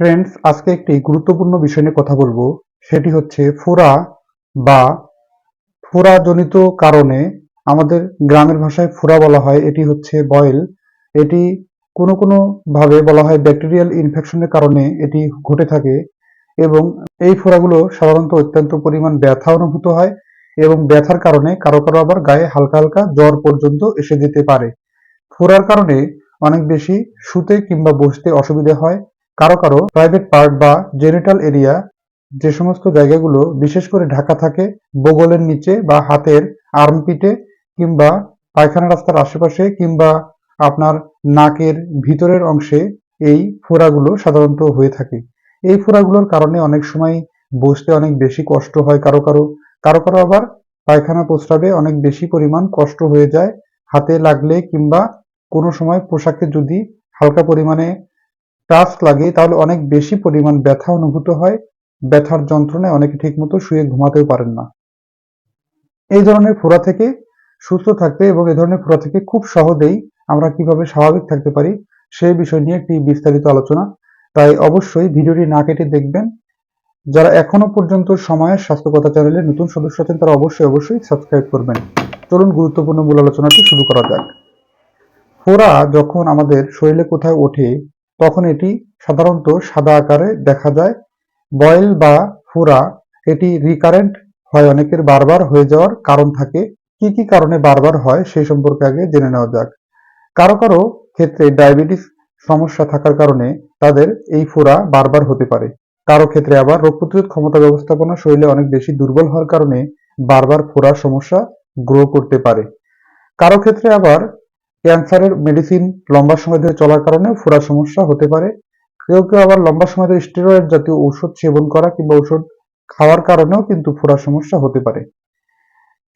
Friends আজকে একটি গুরুত্বপূর্ণ বিষয় নিয়ে কথা বলব। সেটি হচ্ছে ফোড়া বা ফোড়াজনিত কারণে আমাদের গ্রামের ভাষায় ফোড়া বলা হয়, এটি হচ্ছে বয়েল। এটি কোনো কোনো ভাবে বলা হয় ব্যাকটেরিয়াল ইনফেকশনের কারণে এটি ঘটে থাকে এবং এই ফোড়াগুলো সাধারণত অত্যন্ত পরিমাণ ব্যথা অনুভূত হয় এবং ব্যথার কারণে কারও কারও আবার গায়ে হালকা হালকা জ্বর পর্যন্ত এসে যেতে পারে। ফোড়ার কারণে অনেক বেশি শুতে কিংবা বসতে অসুবিধা হয়। কারও কারও প্রাইভেট পার্ট বা জেনিটাল এরিয়া যে সমস্ত জায়গাগুলো বিশেষ করে ঢাকা থাকে, বগলের নিচে বা হাতের আর্মপিটে কিংবা পায়খানা রাস্তার আশেপাশে কিংবা আপনার নাকের ভিতরের অংশে এই ফোড়াগুলো সাধারণত হয়ে থাকে। এই ফোড়াগুলোর কারণে অনেক সময় বসতে অনেক বেশি কষ্ট হয় কারও কারও। কারও কারও আবার পায়খানা প্রস্রাবে অনেক বেশি পরিমাণ কষ্ট হয়ে যায় হাতে লাগলে কিংবা কোনো সময় পোশাকে যদি হালকা পরিমাণে টাচ লাগে, তাহলে অনেক বেশি পরিমাণ ব্যথা অনুভূত হয়। ব্যথার যন্ত্রণায় অনেকে ঠিকমতো শুয়ে ঘুমাতেও পারেন না। এই ধরনের ফোড়া থেকে সুস্থ থাকতে এবং এই ধরনের ফোড়া থেকে খুব সহজেই আমরা কীভাবে স্বাভাবিক থাকতে পারি সেই বিষয় নিয়ে একটি বিস্তারিত আলোচনা। তাই অবশ্যই ভিডিওটি না কেটে দেখবেন। যারা এখনও পর্যন্ত সময়ের স্বাস্থ্যকথা চ্যানেলে নতুন সদস্য আছেন, তারা অবশ্যই অবশ্যই সাবস্ক্রাইব করবেন। চলুন গুরুত্বপূর্ণ মূল আলোচনাটি শুরু করা যাক। ফোড়া যখন আমাদের শরীরে কোথায় ওঠে তখন এটি সাধারণত সাদা আকারে দেখা যায়। বয়েল বা ফোড়া এটি রিকারেন্ট হয়, অনেকের বারবার হয়ে যাওয়ার কারণ থাকে। কি কি কারণে বারবার হয় সেই সম্পর্কে আগে জেনে নেওয়া যাক। কারও কারও ক্ষেত্রে ডায়াবেটিস সমস্যা থাকার কারণে তাদের এই ফোড়া বারবার হতে পারে। কারও ক্ষেত্রে আবার রোগ প্রতিরোধ ক্ষমতা ব্যবস্থাপনা শরীরে অনেক বেশি দুর্বল হওয়ার কারণে বারবার ফোড়ার সমস্যা গ্রো করতে পারে। কারও ক্ষেত্রে আবার ক্যান্সারের মেডিসিন লম্বা সময় ধরে চলার কারণেও ফোড়ার সমস্যা হতে পারে। কেউ কেউ আবার লম্বা সময় ধরে স্টেরয়েড জাতীয় ঔষধ সেবন করা কিংবা ঔষধ খাওয়ার কারণেও কিন্তু ফোড়ার সমস্যা হতে পারে।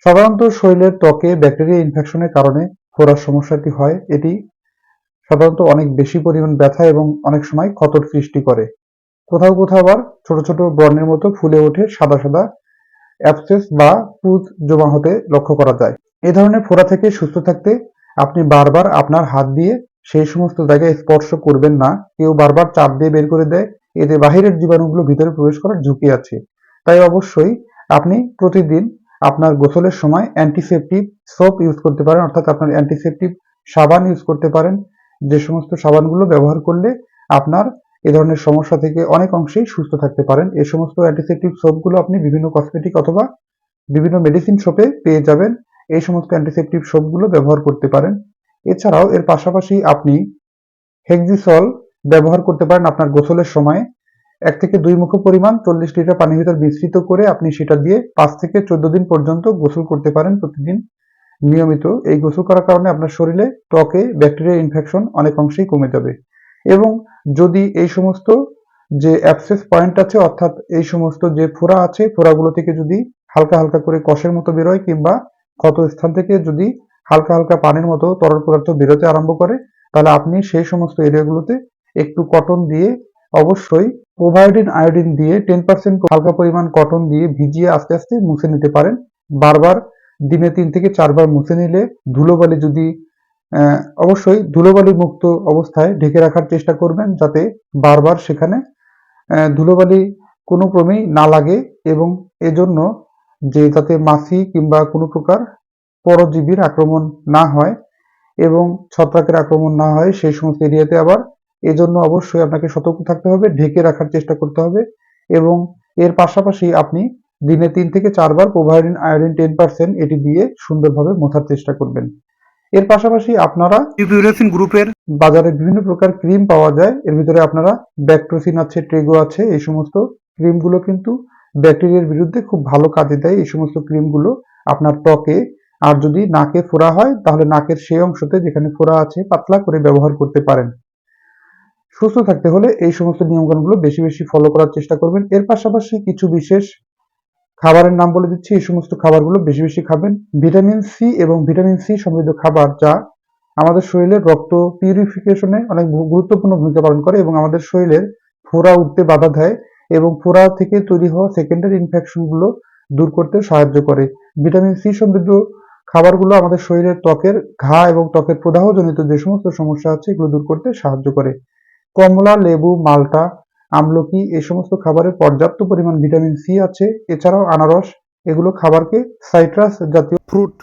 সাধারণত শরীরের ত্বকে ব্যাকটেরিয়া ইনফেকশনের কারণে ফোড়ার সমস্যাটি হয়। এটি সাধারণত অনেক বেশি পরিমাণ ব্যথা এবং অনেক সময় ক্ষতর সৃষ্টি করে। কোথাও কোথাও আবার ছোট ছোট ব্রণের মতো ফুলে ওঠে সাদা সাদা অ্যাপসেস বা পুঁজ জমা হতে লক্ষ্য করা যায়। এ ধরনের ফোড়া থেকে সুস্থ থাকতে আপনি বারবার আপনার হাত দিয়ে সেই সমস্ত জায়গায় স্পর্শ করবেন না। কেউ বারবার চাপ দিয়ে বের করে দেয়। এতে বাহিরের জীবাণুগুলো ভিতরে প্রবেশ করার ঝুঁকি আছে। তাই অবশ্যই আপনি প্রতিদিন আপনার গোসলের সময় অ্যান্টিসেপটিভ সোপ ইউজ করতে পারেন। অর্থাৎ আপনার অ্যান্টিসেপটিভ সাবান ইউজ করতে পারেন। যে সমস্ত সাবানগুলো ব্যবহার করলে আপনার এ ধরনের সমস্যা থেকে অনেক অংশেই সুস্থ থাকতে পারেন। এ সমস্ত অ্যান্টিসেপটিভ সোপগুলো আপনি বিভিন্ন কসমেটিক অথবা বিভিন্ন মেডিসিন শপে পেয়ে যাবেন। এই সমস্ত অ্যান্টিসেপটিভ সোপগুলো ব্যবহার করতে পারেন। এছাড়াও এর পাশাপাশি আপনি হেক্সিসল ব্যবহার করতে পারেন আপনার গোসলের সময়। এক থেকে দুই মুখ পরিমাণ চল্লিশ লিটার পানির ভিতর মিশ্রিত করে আপনি সেটা দিয়ে পাঁচ থেকে চোদ্দ দিন পর্যন্ত গোসল করতে পারেন প্রতিদিন। নিয়মিত এই গোসল করার কারণে আপনার শরীরে ত্বকে ব্যাকটেরিয়া ইনফেকশন অনেক অংশেই কমে যাবে। এবং যদি এই সমস্ত যে অ্যাপসেস পয়েন্ট আছে, অর্থাৎ এই সমস্ত যে ফোড়া আছে, ফোড়াগুলো থেকে যদি হালকা হালকা করে কষের মতো বেরোয় কিংবা ক্ষত স্থান থেকে যদি হালকা হালকা পানির মতো তরল পদার্থ বেরোতে আরম্ভ করে, তাহলে আপনি সেই সমস্ত এরিয়াগুলোতে একটু কটন দিয়ে অবশ্যই ওভায়োডিন আয়োডিন দিয়ে টেন পার্সেন্ট হালকা পরিমাণ কটন দিয়ে ভিজিয়ে আস্তে আস্তে মুছে নিতে পারেন। বারবার দিনে তিন থেকে চারবার মুছে নিলে ধুলোবালি যদি অবশ্যই ধুলোবালি মুক্ত অবস্থায় ঢেকে রাখার চেষ্টা করবেন যাতে বারবার সেখানে ধুলোবালি কোনো ক্রমেই না লাগে এবং এজন্য যে যাতে মাছি কিংবা কোনো প্রকার পরজীবীর আক্রমণ না হয় এবং ছত্রাকের আক্রমণ না হয় সেই সমস্ত এরিয়াতে আবার এজন্য অবশ্যই আপনাকে সতর্ক থাকতে হবে ঢেকে রাখার চেষ্টা করতে হবে এবং এর পাশাপাশি আপনি দিনে তিন থেকে চারবার প্রোভাইডিন আয়োডিন টেন পার্সেন্ট এটি দিয়ে সুন্দরভাবে মোছার চেষ্টা করবেন। এর পাশাপাশি আপনারা ইউপিউরেসিন গ্রুপের বাজারে বিভিন্ন প্রকার ক্রিম পাওয়া যায়। এর ভিতরে আপনারা ব্যাকটোসিন আছে ট্রেগো আছে এই সমস্ত ক্রিমগুলো কিন্তু ব্যাকটেরিয়ার বিরুদ্ধে খুব ভালো কাজে দেয় এই সমস্ত ক্রিমগুলো আপনার ত্বকে। আর যদি নাকে ফোড়া হয়, তাহলে নাকের সেই অংশতে যেখানে ফোড়া আছে, পাতলা করে ব্যবহার করতে পারেন। সুস্থ থাকতে হলে এই সমস্ত নিয়মকানুনগুলো বেশি বেশি ফলো করার চেষ্টা করবেন। এর পাশাপাশি কিছু বিশেষ খাবারের নাম বলে দিচ্ছি। এই সমস্ত খাবারগুলো বেশি বেশি খাবেন। ভিটামিন সি এবং ভিটামিন সি সমৃদ্ধ খাবার যা আমাদের শরীরের রক্ত পিউরিফিকেশনে অনেক গুরুত্বপূর্ণ ভূমিকা পালন করে এবং আমাদের শরীরের ফোড়া উঠতে বাধা দেয়। এবং ফোড়া থেকে তৈরি হওয়া সেকেন্ডারি ইনফেকশনগুলো দূর করতে সাহায্য করে। ভিটামিন সি সমৃদ্ধ খাবারগুলো আমাদের শরীরের ত্বকের ঘা এবং ত্বকের প্রদাহজনিত যে সমস্ত সমস্যা আছে, এগুলো দূর করতে সাহায্য করে। কমলা, লেবু, মালটা, আমলকি, এই সমস্ত খাবারে পর্যাপ্ত পরিমাণ ভিটামিন সি আছে। এছাড়াও আনারস, এগুলো খাবারকে সাইট্রাস জাতীয় ফ্রুট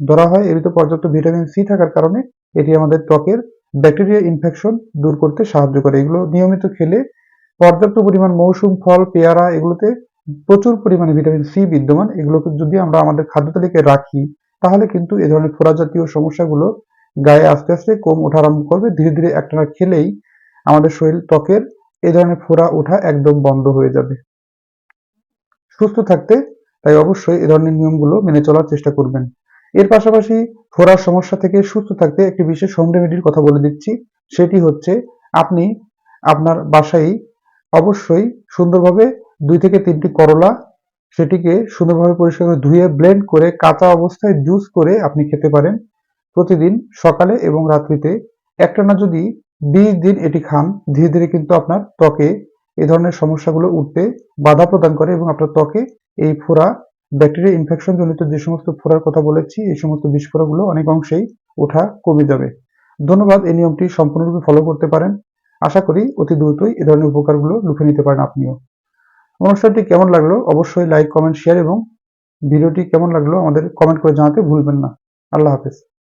ধরা হয়। এর পর্যাপ্ত ভিটামিন সি থাকার কারণে এটি আমাদের ত্বকের ব্যাকটেরিয়া ইনফেকশন দূর করতে সাহায্য করে। এগুলো নিয়মিত খেলে পর্যাপ্ত পরিমাণ মৌসুম, ফল, পেয়ারা এগুলোতে প্রচুর পরিমাণে ভিটামিন সি বিদ্যমান। এগুলোকে যদি আমরা আমাদের খাদ্য তালিকায় রাখি, তাহলে কিন্তু এ ধরনের ফোড়া জাতীয় সমস্যাগুলো গায়ে আস্তে আস্তে কম ওঠা আরম্ভ করবে। ধীরে ধীরে একটানা খেলেই আমাদের শরীর ত্বকের এ ধরনের ফোড়া ওঠা একদম বন্ধ হয়ে যাবে। সুস্থ থাকতে তাই অবশ্যই এ ধরনের নিয়মগুলো মেনে চলার চেষ্টা করবেন। এর পাশাপাশি ফোড়ার সমস্যা থেকে সুস্থ থাকতে একটি বিশেষ হোম রেমেডির কথা বলে দিচ্ছি। সেটি হচ্ছে আপনি আপনার বাসায় অবশ্যই সুন্দরভাবে দুই থেকে তিনটি করলা সেটিকে সুন্দরভাবে পরিষ্কার করে ধুয়ে ব্লেন্ড করে কাঁচা অবস্থায় জুস করে আপনি খেতে পারেন। প্রতিদিন সকালে এবং রাত্রিতে একটানা যদি বিশ দিন এটি খান, ধীরে ধীরে কিন্তু আপনার ত্বকে এই ধরনের সমস্যাগুলো উঠতে বাধা প্রদান করে এবং আপনার ত্বকে এই ফোড়া ব্যাকটেরিয়া ইনফেকশন জনিত যে সমস্ত ফোড়ার কথা বলেছি, এই সমস্ত বিস্ফোরকগুলো অনেক অংশেই ওঠা কমে যাবে। ধন্যবাদ, এই নিয়মটি সম্পূর্ণরূপে ফলো করতে পারেন। আশা করি অতি দ্রুতই এ ধরনের উপকারগুলো লুফে নিতে পারেন আপনিও। অনুষ্ঠানটি কেমন লাগল অবশ্যই লাইক কমেন্ট শেয়ার এবং ভিডিওটি কেমন লাগল আমাদের কমেন্ট করে জানাতে ভুলবেন না। আল্লাহ হাফেজ।